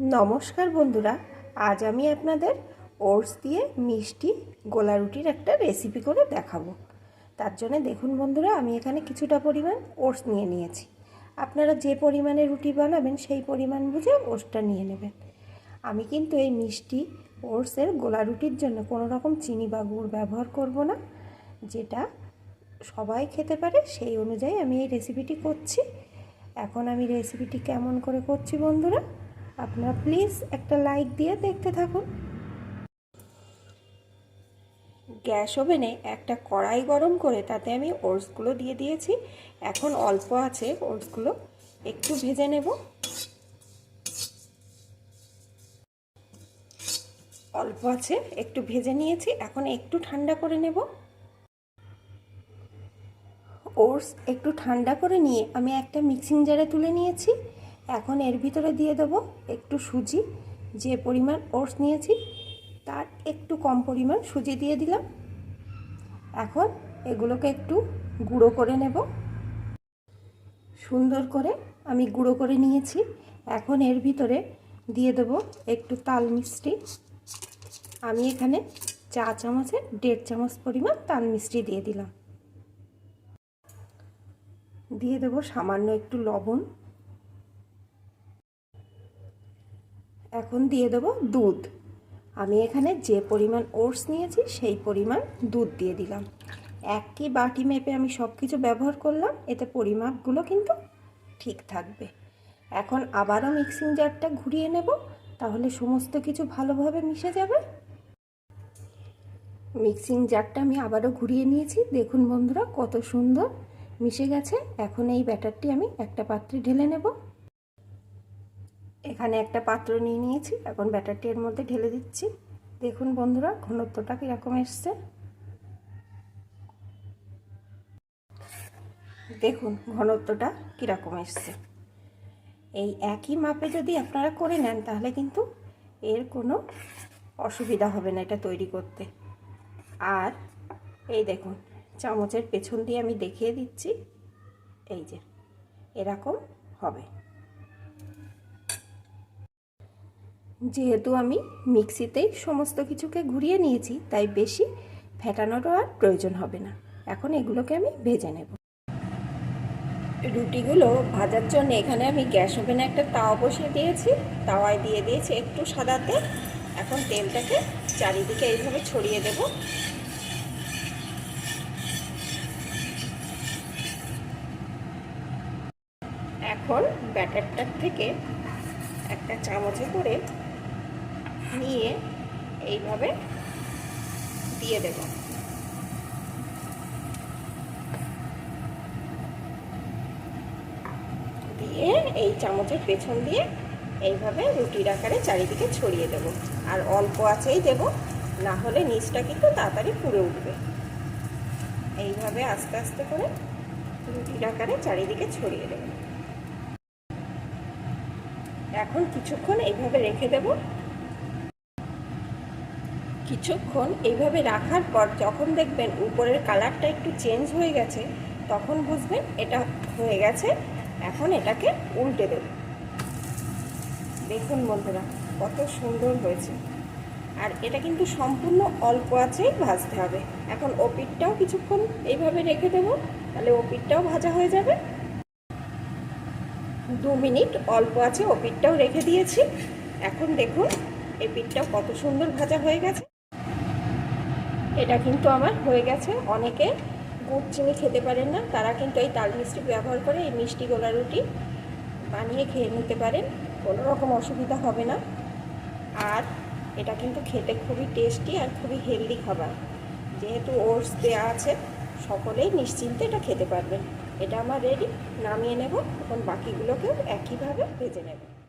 নমস্কার বন্ধুরা, আজ আমি আপনাদের ওটস দিয়ে মিষ্টি গোলা রুটির একটা রেসিপি করে দেখাবো। তার জন্য দেখুন বন্ধুরা, আমি এখানে কিছুটা পরিমাণ ওটস নিয়ে নিয়েছি। আপনারা যে পরিমাণে রুটি বানাবেন, সেই পরিমাণ বুঝে ওটসটা নিয়ে নেবেন। আমি কিন্তু এই মিষ্টি ওটসের গোলা রুটির জন্য কোনো রকম চিনি বা গুড় ব্যবহার করব না। যেটা সবাই খেতে পারে, সেই অনুযায়ী আমি এই রেসিপিটি করছি। এখন আমি রেসিপিটি কেমন করে করছি বন্ধুরা আপনারা প্লিজ একটা লাইক দিয়ে দেখতে থাকুন। গ্যাস ওভেনে একটা কড়াই গরম করে তাতে আমি ওটসগুলো দিয়ে দিয়েছি। এখন অল্প আছে ওটসগুলো, একটু ভেজে নেব। অল্প আছে, একটু ভেজে নিয়েছি, এখন একটু ঠান্ডা করে নেব। ওটস একটু ঠান্ডা করে নিয়ে আমি একটা মিক্সিং জারে তুলে নিয়েছি। এখন এর ভিতরে দিয়ে দেবো একটু সুজি। যে পরিমাণ ওটস নিয়েছি, তার একটু কম পরিমাণ সুজি দিয়ে দিলাম। এখন এগুলোকে একটু গুঁড়ো করে নেব। সুন্দর করে আমি গুঁড়ো করে নিয়েছি। এখন এর ভিতরে দিয়ে দেবো একটু তাল মিষ্টি। আমি এখানে চা চামচে দেড় চামচ পরিমাণ তাল মিষ্টি দিয়ে দিলাম। দিয়ে দেবো সামান্য একটু লবণ। এখন দিয়ে দেবো দুধ। আমি এখানে যে পরিমাণ ওটস নিয়েছি, সেই পরিমাণ দুধ দিয়ে দিলাম। একই বাটি মেপে আমি সব কিছু ব্যবহার করলাম, এতে পরিমাপগুলো কিন্তু ঠিক থাকবে। এখন আবারও মিক্সিং জারটা ঘুরিয়ে নেব, তাহলে সমস্ত কিছু ভালোভাবে মিশে যাবে। মিক্সিং জারটা আমি আবারও ঘুরিয়ে নিয়েছি। দেখুন বন্ধুরা, কত সুন্দর মিশে গেছে। এখন এই ব্যাটারটি আমি একটা পাত্রে ঢেলে নেব। এখানে একটা পাত্র নিয়ে নিয়েছি, এখন ব্যাটারটি এর মধ্যে ঢেলে দিচ্ছি। দেখুন বন্ধুরা, ঘনত্বটা কীরকম এসছে। দেখুন ঘনত্বটা কীরকম এসছে। এই একই মাপে যদি আপনারা করে নেন, তাহলে কিন্তু এর কোনো অসুবিধা হবে না এটা তৈরি করতে। আর এই দেখুন, চামচের পেছন দিয়ে আমি দেখিয়ে দিচ্ছি। এই যে, এরকম হবে। যেহেতু আমি মিক্সিতেই সমস্ত কিছুকে ঘুরিয়ে নিয়েছি, তাই বেশি ফেটানোরও আর প্রয়োজন হবে না। এখন এগুলোকে আমি ভেজে নেব। রুটিগুলো ভাজার জন্য এখানে আমি গ্যাস ওভেনে একটা তাওয়া বসিয়ে দিয়েছি। তাওয়ায় দিয়ে দিয়েছি একটু সাদা তেল। এখন তেলটাকে চারিদিকে এইভাবে ছড়িয়ে দেব। এখন ব্যাটারটার থেকে একটা চামচে করে নিয়ে এইভাবে দিয়ে দেব। দিয়ে এই চামচের পেছন দিয়ে এইভাবে রুটির আকারে চারিদিকে ছড়িয়ে দেব। আর অল্প আছেই দেব, না হলে নিচটা কিন্তু তাড়াতাড়ি পুড়ে উঠবে। এইভাবে আস্তে আস্তে করে রুটির আকারে চারিদিকে ছড়িয়ে দেব। এখন কিছুক্ষণ এইভাবে রেখে দেব। কিছুক্ষণ এইভাবে রাখার পর যখন দেখবেন উপরের কালারটা একটু চেঞ্জ হয়ে গেছে, তখন বুঝবেন এটা হয়ে গেছে। এখন এটাকে উল্টে দেব। দেখুন বন্ধুরা, কত সুন্দর হয়েছে। আর এটা কিন্তু সম্পূর্ণ অল্প আছেই ভাজতে হবে। এখন ওপিটটাও কিছুক্ষণ এইভাবে রেখে দেব, তাহলে ওপিটটাও ভাজা হয়ে যাবে। দু মিনিট অল্প আছে ও পিঠটাও রেখে দিয়েছি। এখন দেখুন, এই পিঠটাও কত সুন্দর ভাজা হয়ে গেছে। এটা কিন্তু আমার হয়ে গেছে। অনেকে গুড়, চিনি খেতে পারেন না, তারা কিন্তু এই তাল মিষ্টি ব্যবহার করে এই মিষ্টি গোলা রুটি বানিয়ে খেয়ে নিতে পারেন। কোনো রকম অসুবিধা হবে না। আর এটা কিন্তু খেতে খুবই টেস্টি আর খুবই হেলদি খাবার। যেহেতু ওটস দেওয়া আছে, সকলেই নিশ্চিন্তে এটা খেতে পারবেন। এটা আমার রেডি নামিয়ে নেব, এখন বাকিগুলোকেও একইভাবে ভেজে নেব।